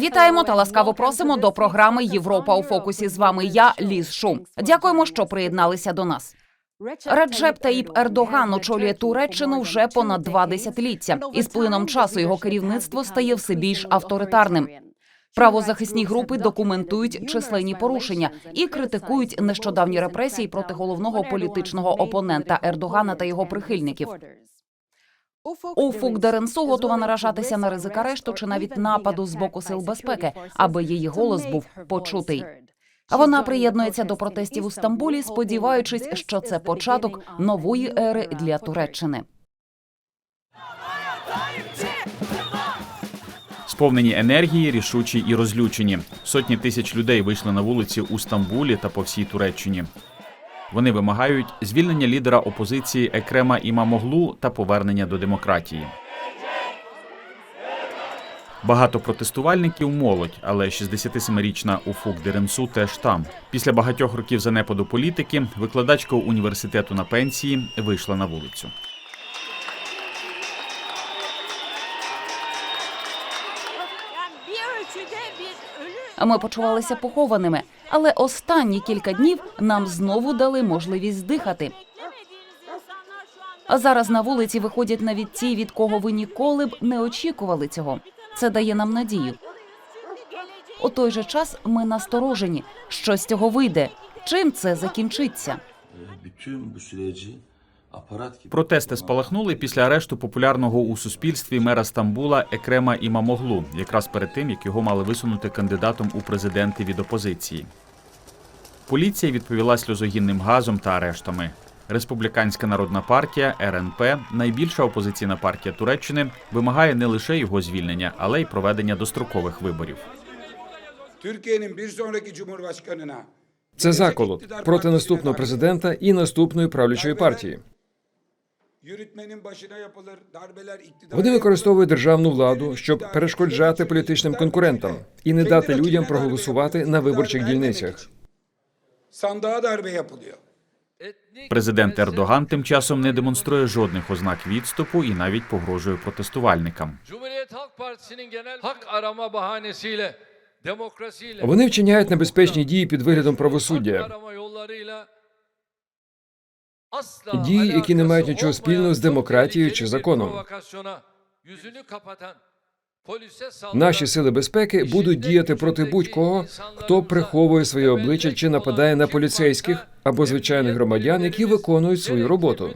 Вітаємо та ласкаво просимо до програми Європа у фокусі. З вами я Ліз Шум. Дякуємо, що приєдналися до нас. Реджеп Таїп Ердоган очолює Туреччину вже понад два десятиліття, і з плином часу його керівництво стає все більш авторитарним. Правозахисні групи документують численні порушення і критикують нещодавні репресії проти головного політичного опонента Ердогана та його прихильників. Уфук Деренсу готова наражатися на ризик арешту чи навіть нападу з боку сил безпеки, аби її голос був почутий. Вона приєднується до протестів у Стамбулі, сподіваючись, що це початок нової ери для Туреччини. Сповнені енергії, рішучі і розлючені. Сотні тисяч людей вийшли на вулиці у Стамбулі та по всій Туреччині. Вони вимагають звільнення лідера опозиції Екрема Імамоглу та повернення до демократії. Багато протестувальників молодь, але 67-річна Уфук Деренсу теж там. Після багатьох років занепаду політики викладачка університету на пенсії вийшла на вулицю. Ми почувалися похованими, але останні кілька днів нам знову дали можливість дихати. А зараз на вулиці виходять навіть ті, від кого ви ніколи б не очікували цього. Це дає нам надію. У той же час ми насторожені, що з цього вийде, чим це закінчиться. Протести спалахнули після арешту популярного у суспільстві мера Стамбула Екрема Імамоглу, якраз перед тим, як його мали висунути кандидатом у президенти від опозиції. Поліція відповіла сльозогінним газом та арештами. Республіканська народна партія РНП, найбільша опозиційна партія Туреччини, вимагає не лише його звільнення, але й проведення дострокових виборів. Це заколот проти наступного президента і наступної правлячої партії. Вони використовують державну владу, щоб перешкоджати політичним конкурентам і не дати людям проголосувати на виборчих дільницях. Президент Ердоган тим часом не демонструє жодних ознак відступу і навіть погрожує протестувальникам. Вони вчиняють небезпечні дії під виглядом правосуддя, Дії, які не мають нічого спільного з демократією чи законом. Наші сили безпеки будуть діяти проти будь-кого, хто приховує своє обличчя чи нападає на поліцейських або звичайних громадян, які виконують свою роботу.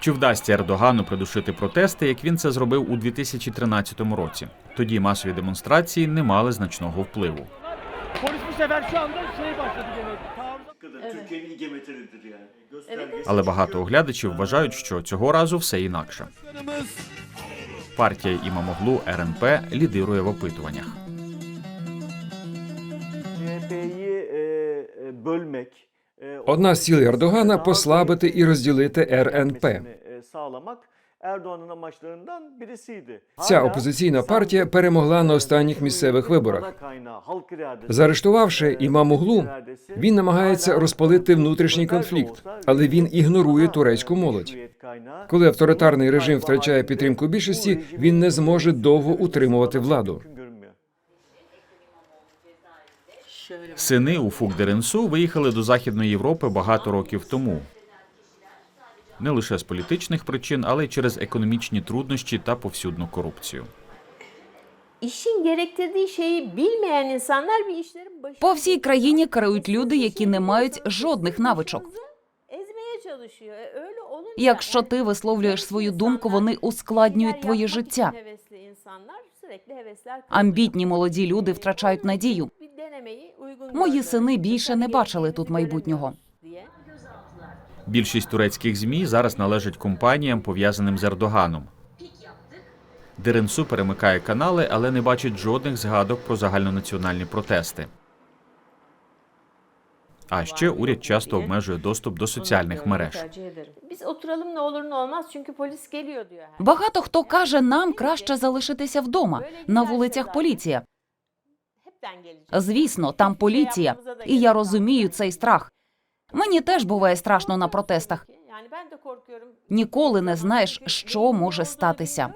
Чи вдасться Ердогану придушити протести, як він це зробив у 2013 році? Тоді масові демонстрації не мали значного впливу. Türkiye'nin yani. Göstergesi. Але багато оглядачів вважають, що цього разу все інакше. Партія Імамоглу РНП лідирує в опитуваннях. CHP'yi e, e, bölmek, e, Одна з цілей Ердогана послабити і розділити РНП. e, sağlamak Erdoğan'ın amaçlarından birisiydi. Ця опозиційна партія перемогла на останніх місцевих виборах. ana kaynağı, halk iradesi. Заарештувавши імамуглу, він намагається розпалити внутрішній конфлікт, але він ігнорує турецьку молодь. Коли авторитарний режим втрачає підтримку більшості, він не зможе довго утримувати владу. Сини у Фукдеренсу виїхали до Західної Європи багато років тому. Не лише з політичних причин, але й через економічні труднощі та повсюдну корупцію. По всій країні керують люди, які не мають жодних навичок. olunca Якщо ти висловлюєш свою думку, вони ускладнюють твоє життя. Амбітні молоді люди втрачають надію. Мої сини більше не бачили тут майбутнього. Більшість турецьких змі зараз належать компаніям, пов'язаним з Ердоганом. Деренсу перемикає канали, але не бачить жодних згадок про загальнонаціональні протести. А ще уряд часто обмежує доступ до соціальних мереж. Багато хто каже, нам краще залишитися вдома. На вулицях поліція. Звісно, там поліція, і я розумію цей страх. Мені теж буває страшно на протестах. Ніколи не знаєш, що може статися.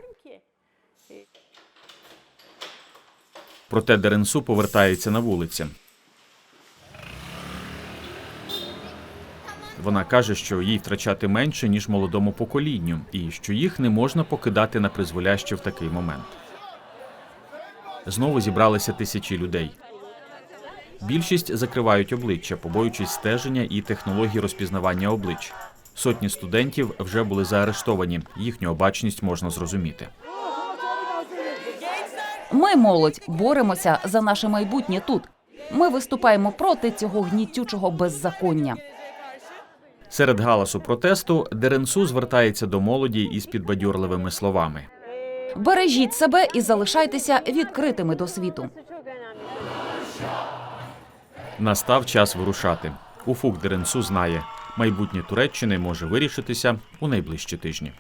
Проте Деренсу повертається на вулиці. Вона каже, що їй втрачати менше, ніж молодому поколінню, і що їх не можна покидати на призволяще в такий момент. Знову зібралися тисячі людей. Більшість закривають обличчя, побоюючись стеження і технології розпізнавання облич. Сотні студентів вже були заарештовані. Їхню обачність можна зрозуміти. Ми, молодь, боремося за наше майбутнє тут. Ми виступаємо проти цього гнітючого беззаконня. Серед галасу протесту Деренсу звертається до молоді із підбадьорливими словами. Бережіть себе і залишайтеся відкритими до світу. Настав час вирушати. Уфук Деренсу знає, майбутнє Туреччини може вирішитися у найближчі тижні.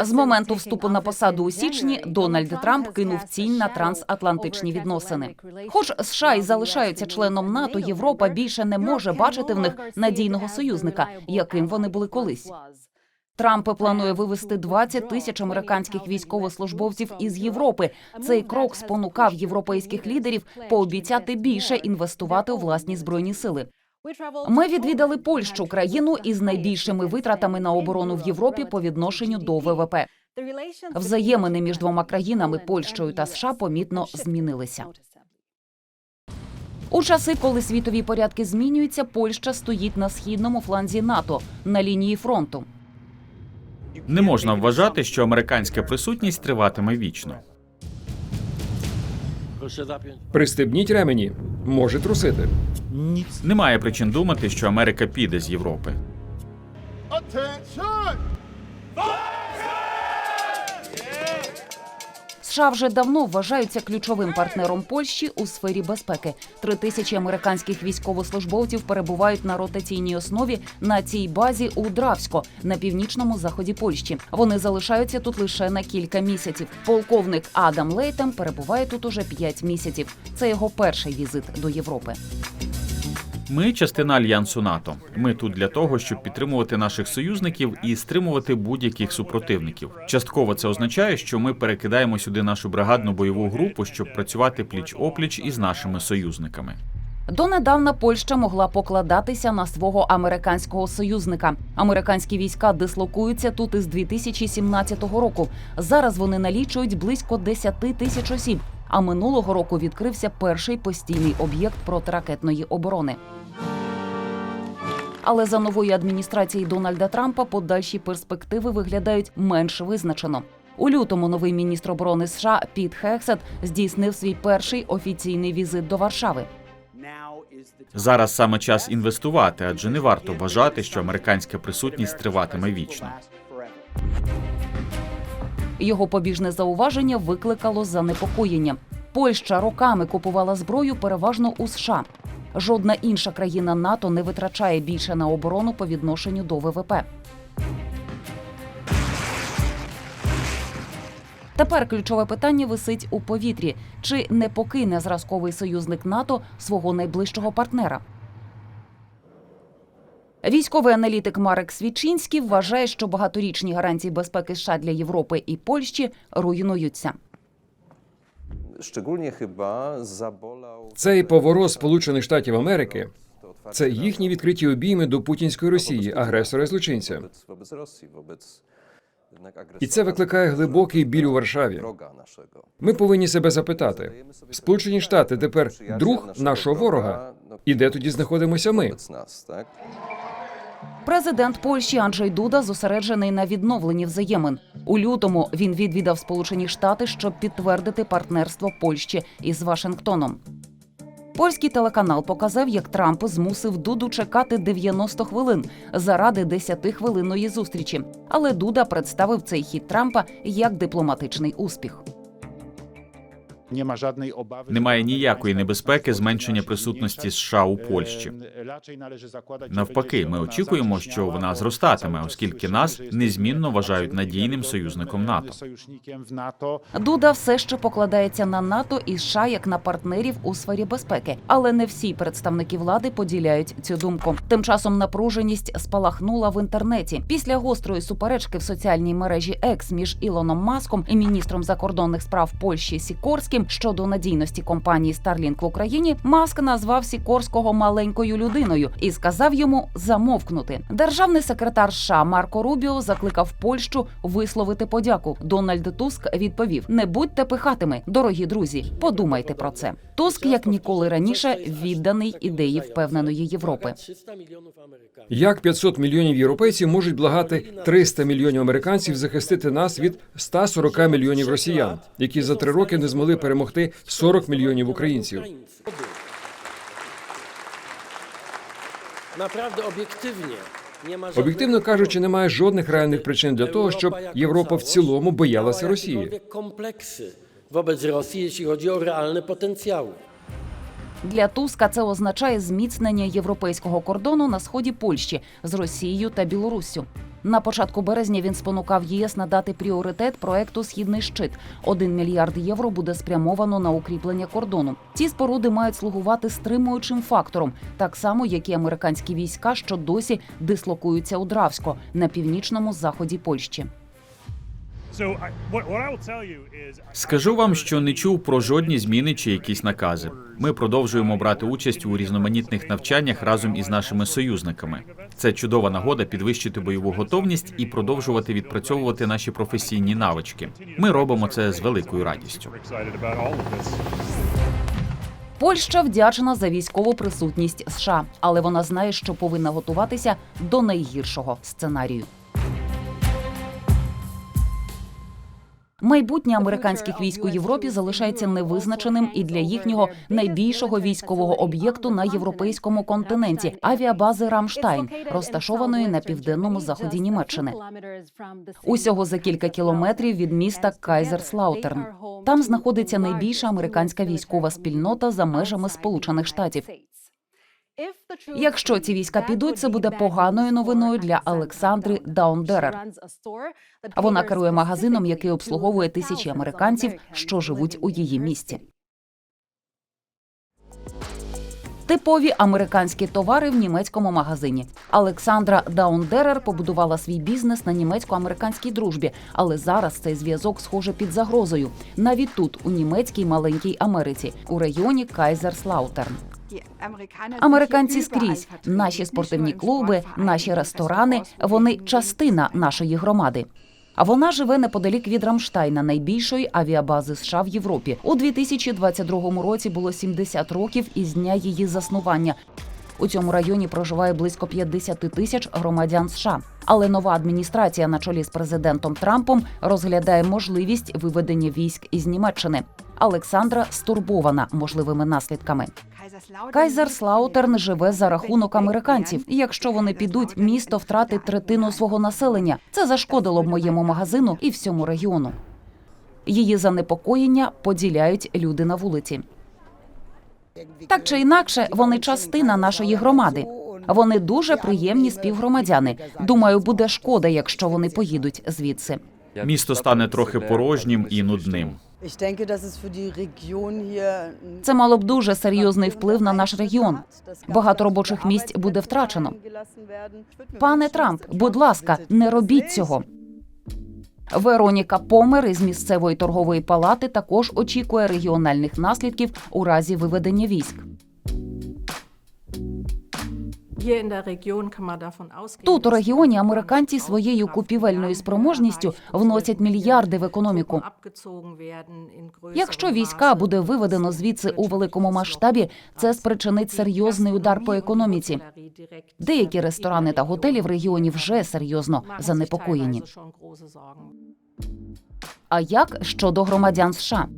З моменту вступу на посаду у січні Дональд Трамп кинув цінь на трансатлантичні відносини. Хоч США і залишаються членом НАТО, Європа більше не може бачити в них надійного союзника, яким вони були колись. Трамп планує вивести 20 тисяч американських військовослужбовців із Європи. Цей крок спонукав європейських лідерів пообіцяти більше інвестувати у власні збройні сили. Ми відвідали Польщу, країну із найбільшими витратами на оборону в Європі по відношенню до ВВП. Взаємини між двома країнами Польщею та США помітно змінилися. У часи, коли світові порядки змінюються, Польща стоїть на східному фланзі НАТО на лінії фронту. Не можна вважати, що американська присутність триватиме вічно. Пристебніть ремені, може трусити. Немає причин думати, що Америка піде з Європи. США вже давно вважаються ключовим партнером Польщі у сфері безпеки. Три тисячі американських військовослужбовців перебувають на ротаційній основі на цій базі у Дравсько на північному заході Польщі. Вони залишаються тут лише на кілька місяців. Полковник Адам Лейтем перебуває тут уже п'ять місяців. Це його перший візит до Європи. Ми частина альянсу НАТО. Ми тут для того, щоб підтримувати наших союзників і стримувати будь-яких супротивників. Частково це означає, що ми перекидаємо сюди нашу бригадну бойову групу, щоб працювати пліч опліч із нашими союзниками. Донедавна Польща могла покладатися на свого американського союзника. Американські війська дислокуються тут із 2017 року. Зараз вони налічують близько 10 тисяч осіб. А минулого року відкрився перший постійний об'єкт протиракетної оборони. Але за нової адміністрації Дональда Трампа подальші перспективи виглядають менш визначено. У лютому новий міністр оборони США Піт Хексет здійснив свій перший офіційний візит до Варшави. Зараз саме час інвестувати, адже не варто вважати, що американська присутність триватиме вічно. Його побіжне зауваження викликало занепокоєння. Польща роками купувала зброю переважно у США. Жодна інша країна НАТО не витрачає більше на оборону по відношенню до ВВП. Тепер ключове питання висить у повітрі: чи не покине зразковий союзник НАТО свого найближчого партнера? Військовий аналітик Марек Свічинський вважає, що багаторічні гарантії безпеки США для Європи і Польщі руйнуються. Цей поворот Сполучених Штатів Америки це їхні відкриті обійми до путінської Росії, агресора і злочинця. І це викликає глибокий біль у Варшаві. Ми повинні себе запитати: Сполучені Штати тепер друг нашого ворога. І де тоді знаходимося ми? Президент Польщі Анджей Дуда зосереджений на відновленні взаємин. У лютому він відвідав Сполучені Штати, щоб підтвердити партнерство Польщі із Вашингтоном. Польський телеканал показав, як Трамп змусив Дуду чекати 90 хвилин заради 10-хвилинної зустрічі. Але Дуда представив цей хід Трампа як дипломатичний успіх. Немає ніякої небезпеки зменшення присутності США у Польщі. Навпаки, ми очікуємо, що вона зростатиме, оскільки нас незмінно вважають надійним союзником НАТО. Дуда все ще покладається на НАТО і США як на партнерів у сфері безпеки, але не всі представники влади поділяють цю думку. Тим часом напруженість спалахнула в інтернеті після гострої суперечки в соціальній мережі Екс між Ілоном Маском і міністром закордонних справ Польщі Сікорським щодо надійності компанії Starlink в Україні. Маск назвав Сікорського маленькою людиною і сказав йому замовкнути. Державний секретар США Марко Рубіо закликав Польщу висловити подяку. Дональд Туск відповів: не будьте пихатими, дорогі друзі. Подумайте про це. Туск, як ніколи раніше, відданий ідеї впевненої Європи. Як 500 мільйонів європейців можуть благати 300 мільйонів американців захистити нас від 140 мільйонів росіян, які за три роки не змогли перемогти 40 мільйонів українців? Направда об'єктивні. Об'єктивно кажучи, немає жодних реальних причин для того, щоб Європа в цілому боялася Росії. Комплекси вобець Росії, якщо chodzi реальний потенціал. Для Туска це означає зміцнення європейського кордону на сході Польщі з Росією та Білоруссю. На початку березня він спонукав ЄС надати пріоритет проекту Східний щит. Один мільярд євро буде спрямовано на укріплення кордону. Ці споруди мають слугувати стримуючим фактором, так само як і американські війська, що досі дислокуються у Дравсько на північному заході Польщі. Скажу вам, що не чув про жодні зміни чи якісь накази. Ми продовжуємо брати участь у різноманітних навчаннях разом із нашими союзниками. Це чудова нагода підвищити бойову готовність і продовжувати відпрацьовувати наші професійні навички. Ми робимо це з великою радістю. Польща вдячна за військову присутність США, але вона знає, що повинна готуватися до найгіршого сценарію. Майбутнє американських військ у Європі залишається невизначеним і для їхнього найбільшого військового об'єкту на європейському континенті авіабази Рамштайн, розташованої на південному заході Німеччини. Усього за кілька кілометрів від міста Кайзерслаутерн. Там знаходиться найбільша американська військова спільнота за межами Сполучених Штатів. Якщо ці війська підуть, це буде поганою новиною для Олександри Даундерер. Вона керує магазином, який обслуговує тисячі американців, що живуть у її місті. Типові американські товари в німецькому магазині. Олександра Даундерер побудувала свій бізнес на німецько-американській дружбі, але зараз цей зв'язок схоже під загрозою. Навіть тут, у німецькій маленькій Америці, у районі Кайзерслаутерн. Американці скрізь наші спортивні клуби, наші ресторани. Вони частина нашої громади. А вона живе неподалік від Рамштайна, найбільшої авіабази США в Європі. У 2022 році було 70 років із дня її заснування. У цьому районі проживає близько 50 тисяч громадян США. Але нова адміністрація на чолі з президентом Трампом розглядає можливість виведення військ із Німеччини. Олександра стурбована можливими наслідками. Кайзерслаутерн живе за рахунок американців. Якщо вони підуть, місто втратить третину свого населення. Це зашкодило б моєму магазину і всьому регіону. Її занепокоєння поділяють люди на вулиці. Так чи інакше, вони частина нашої громади. Вони дуже приємні співгромадяни. Думаю, буде шкода, якщо вони поїдуть звідси. Місто стане трохи порожнім і нудним. Це мало б дуже серйозний вплив на наш регіон. Багато робочих місць буде втрачено. Пане Трамп, будь ласка, не робіть цього. Вероніка Помер із місцевої торгової палати також очікує регіональних наслідків у разі виведення військ. Тут у регіоні американці своєю купівельною спроможністю вносять мільярди в економіку. Якщо війська буде виведено звідси у великому масштабі, це спричинить серйозний удар по економіці. Деякі ресторани та готелі в регіоні вже серйозно занепокоєні. А як щодо громадян США?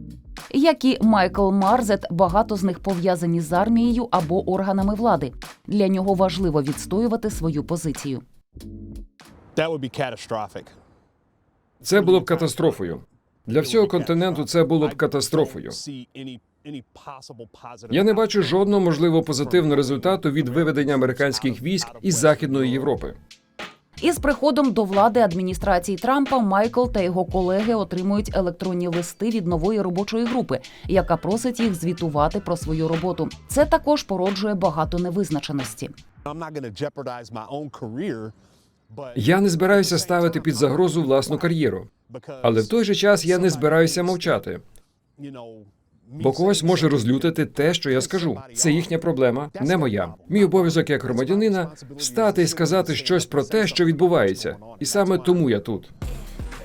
Як і Майкл Марзет, багато з них пов'язані з армією або органами влади. Для нього важливо відстоювати свою позицію. Це було б катастрофою. Для всього континенту це було б катастрофою. Я не бачу жодного можливого позитивного результату від виведення американських військ із Західної Європи. Із приходом до влади адміністрації Трампа Майкл та його колеги отримують електронні листи від нової робочої групи, яка просить їх звітувати про свою роботу. Це також породжує багато невизначеності. Я не збираюся ставити під загрозу власну кар'єру, але в той же час я не збираюся мовчати. Бо когось може розлютити те, що я скажу. Це їхня проблема, не моя. Мій обов'язок як громадянина встати і сказати щось про те, що відбувається, і саме тому я тут.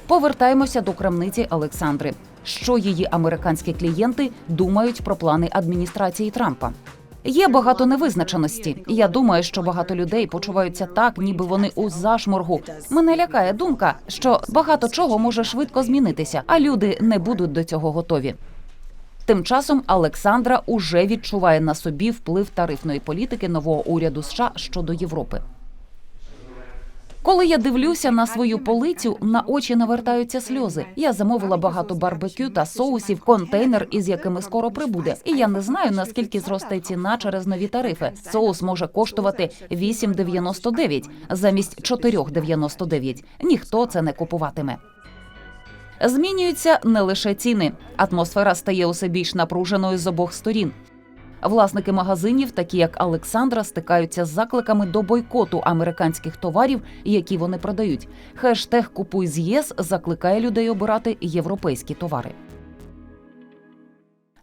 Повертаємося до крамниці Олександри. Що її американські клієнти думають про плани адміністрації Трампа? Є багато невизначеності. Я думаю, що багато людей почуваються так, ніби вони у зашморгу. Мене лякає думка, що багато чого може швидко змінитися, а люди не будуть до цього готові. Тим часом Олександра уже відчуває на собі вплив тарифної політики нового уряду США щодо Європи. Коли я дивлюся на свою полицю, на очі навертаються сльози. Я замовила багато барбекю та соусів, контейнер, із якими скоро прибуде. І я не знаю наскільки зросте ціна через нові тарифи. Соус може коштувати 8,99 замість 4,99. Ніхто це не купуватиме. Змінюються не лише ціни. Атмосфера стає усе більш напруженою з обох сторін. Власники магазинів, такі як Олександра, стикаються з закликами до бойкоту американських товарів, які вони продають. Хештег Купуй з ЄС закликає людей обирати європейські товари.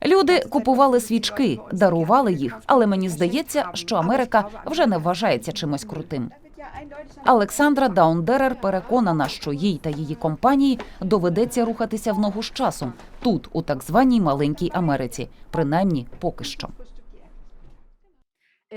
Люди купували свічки, дарували їх, але мені здається, що Америка вже не вважається чимось крутим. Олександра Даундерер переконана, що їй та її компанії доведеться рухатися в ногу з часом тут, у так званій маленькій Америці, принаймні поки що.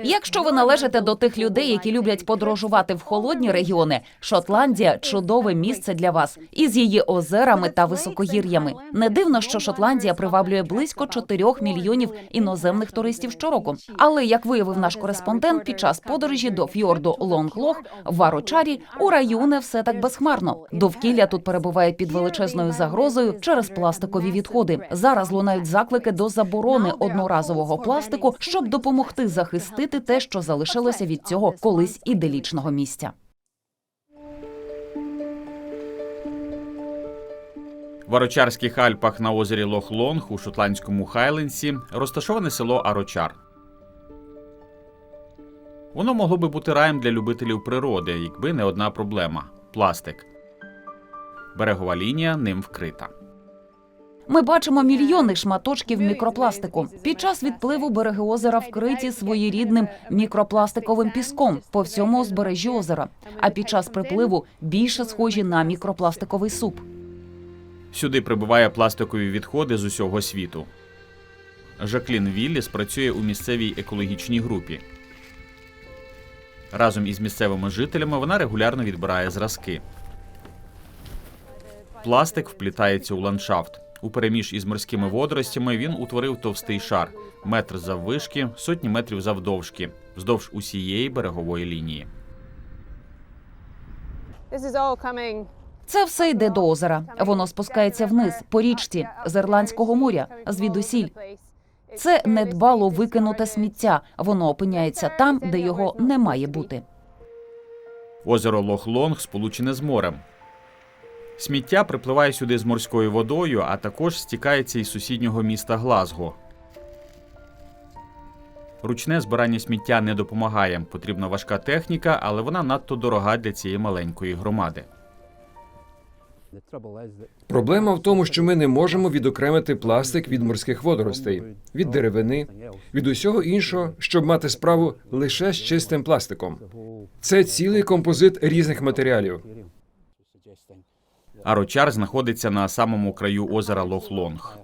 Якщо ви належите до тих людей, які люблять подорожувати в холодні регіони, Шотландія чудове місце для вас із її озерами та високогір'ями. Не дивно, що Шотландія приваблює близько 4 мільйонів іноземних туристів щороку. Але як виявив наш кореспондент, під час подорожі до фьорду Лонглох в Варочарі у раю не все так безхмарно. Довкілля тут перебуває під величезною загрозою через пластикові відходи. Зараз лунають заклики до заборони одноразового пластику, щоб допомогти захистити те, що залишилося від цього колись іделічного місця. В Арочарських Альпах на озері Лох-Лонг у шотландському Хайленсі розташоване село Арочар. Воно могло би бути раєм для любителів природи, якби не одна проблема пластик. Берегова лінія ним вкрита. Ми бачимо мільйони шматочків мікропластику. Під час відпливу береги озера вкриті своєрідним мікропластиковим піском по всьому узбережжі озера. А під час припливу більше схожі на мікропластиковий суп. Сюди прибуває пластикові відходи з усього світу. Жаклін Вілліс працює у місцевій екологічній групі. Разом із місцевими жителями вона регулярно відбирає зразки. Пластик вплітається у ландшафт. У переміж із морськими водоростями він утворив товстий шар метр заввишки, сотні метрів завдовжки, вздовж усієї берегової лінії. Це все йде до озера. Воно спускається вниз по річці з Ірландського моря, звідусіль. Це недбало викинуте сміття. Воно опиняється там, де його не має бути. Озеро Лох-Лонг сполучене з морем. Сміття припливає сюди з морською водою, а також стікається із сусіднього міста Глазго. Ручне збирання сміття не допомагає. Потрібна важка техніка, але вона надто дорога для цієї маленької громади. Проблема в тому, що ми не можемо відокремити пластик від морських водоростей, від деревини, від усього іншого, щоб мати справу лише з чистим пластиком. Це цілий композит різних матеріалів. Арочар знаходиться на самому краю озера Лох-Лонг.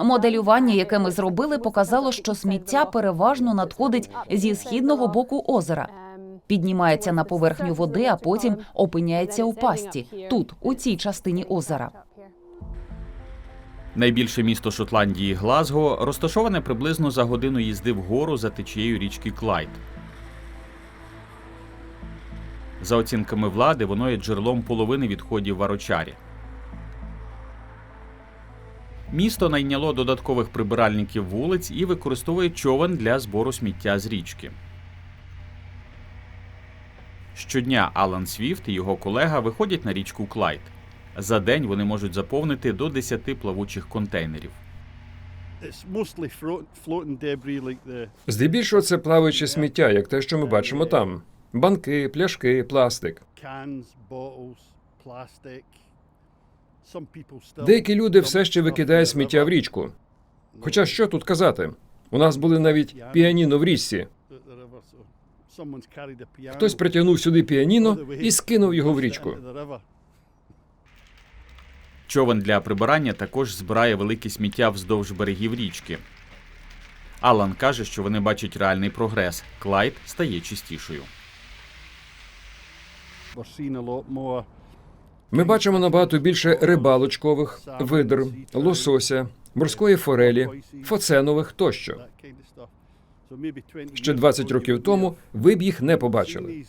Моделювання, яке ми зробили, показало, що сміття переважно надходить зі східного боку озера, піднімається на поверхню води, а потім опиняється у пасті тут, у цій частині озера. Найбільше місто Шотландії Глазго розташоване приблизно за годину їзди вгору за течією річки Клайд. За оцінками влади, воно є джерелом половини відходів в Арочарі. Місто найняло додаткових прибиральників вулиць і використовує човен для збору сміття з річки. Щодня Алан Свіфт і його колега виходять на річку Клайд. За день вони можуть заповнити до 10 плавучих контейнерів. Здебільшого це плаваюче сміття, як те, що ми бачимо там: банки, пляшки, пластик. Деякі люди все ще викидають сміття в річку. Хоча що тут казати? У нас були навіть піаніно в річці. Хтось притягнув сюди піаніно і скинув його в річку. Човен для прибирання також збирає велике сміття вздовж берегів річки. Алан каже, що вони бачать реальний прогрес. Клайд стає чистішою. Ми бачимо набагато більше рибалочкових, видр, лосося, морської форелі, фоценових тощо. that kind of stuff. So maybe 20 Ще 20 років тому ви б їх не побачили.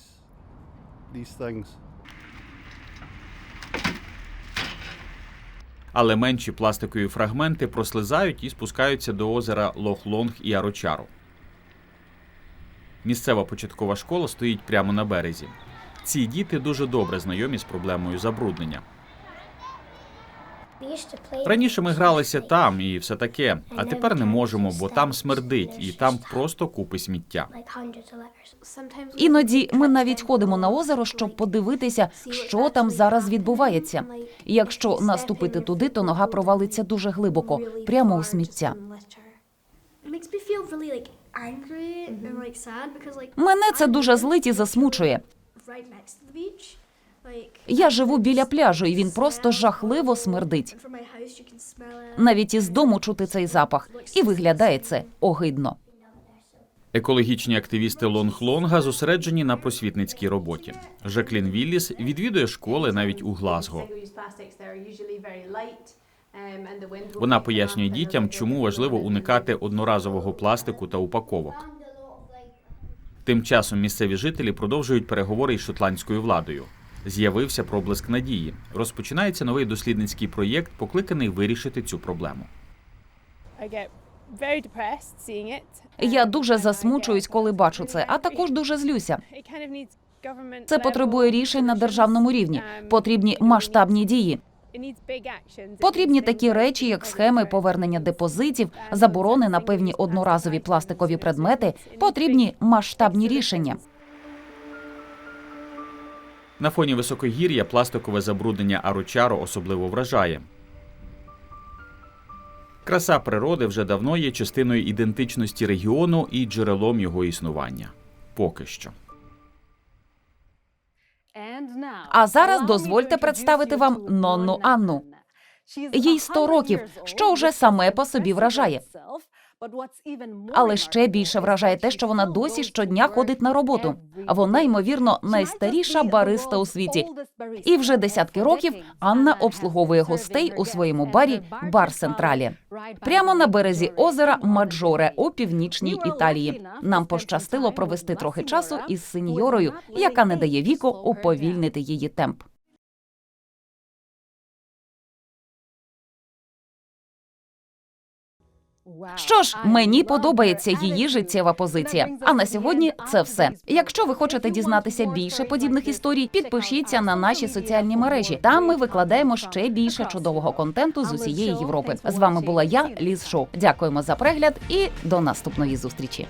Але менші пластикові фрагменти прослизають і спускаються до озера Лох-Лонг і Арочару. Місцева початкова школа стоїть прямо на березі. Ці діти дуже добре знайомі з проблемою забруднення. Раніше ми гралися там і все таке, а тепер не можемо, бо там смердить, і там просто купи сміття. Іноді ми навіть ходимо на озеро, щоб подивитися, що там зараз відбувається. І якщо наступити туди, то нога провалиться дуже глибоко, прямо у сміття. Мене це дуже злить і засмучує. Я живу біля пляжу, і він просто жахливо смердить. Навіть із дому чути цей запах, і виглядає це огидно. Екологічні активісти Лонг-Лонга зосереджені на просвітницькій роботі. Жаклін Вілліс відвідує школи навіть у Глазго. Вона пояснює дітям, чому важливо уникати одноразового пластику та упаковок. Тим часом місцеві жителі продовжують переговори із шотландською владою. З'явився проблиск надії. Розпочинається новий дослідницький проєкт, покликаний вирішити цю проблему. Я дуже засмучуюсь, коли бачу це, а також дуже злюся. Це потребує рішень на державному рівні. Потрібні масштабні дії. Потрібні такі речі, як схеми повернення депозитів, заборони на певні одноразові пластикові предмети. Потрібні масштабні рішення. На фоні високогір'я пластикове забруднення Аручаро особливо вражає. Краса природи вже давно є частиною ідентичності регіону і джерелом його існування. Поки що. А зараз дозвольте представити вам Нонну Анну. Їй 100 років, що вже саме по собі вражає. Але ще більше вражає те, що вона досі щодня ходить на роботу. Вона, ймовірно, найстаріша бариста у світі. І вже десятки років Анна обслуговує гостей у своєму барі Бар Централі. Прямо на березі озера Маджоре у північній Італії. Нам пощастило провести трохи часу із сеньорою, яка не дає віку уповільнити її темп. Що ж, мені подобається її життєва позиція. А на сьогодні це все. Якщо ви хочете дізнатися більше подібних історій, підпишіться на наші соціальні мережі. Там ми викладаємо ще більше чудового контенту з усієї Європи. З вами була я, Ліз Шоу. Дякуємо за перегляд і до наступної зустрічі.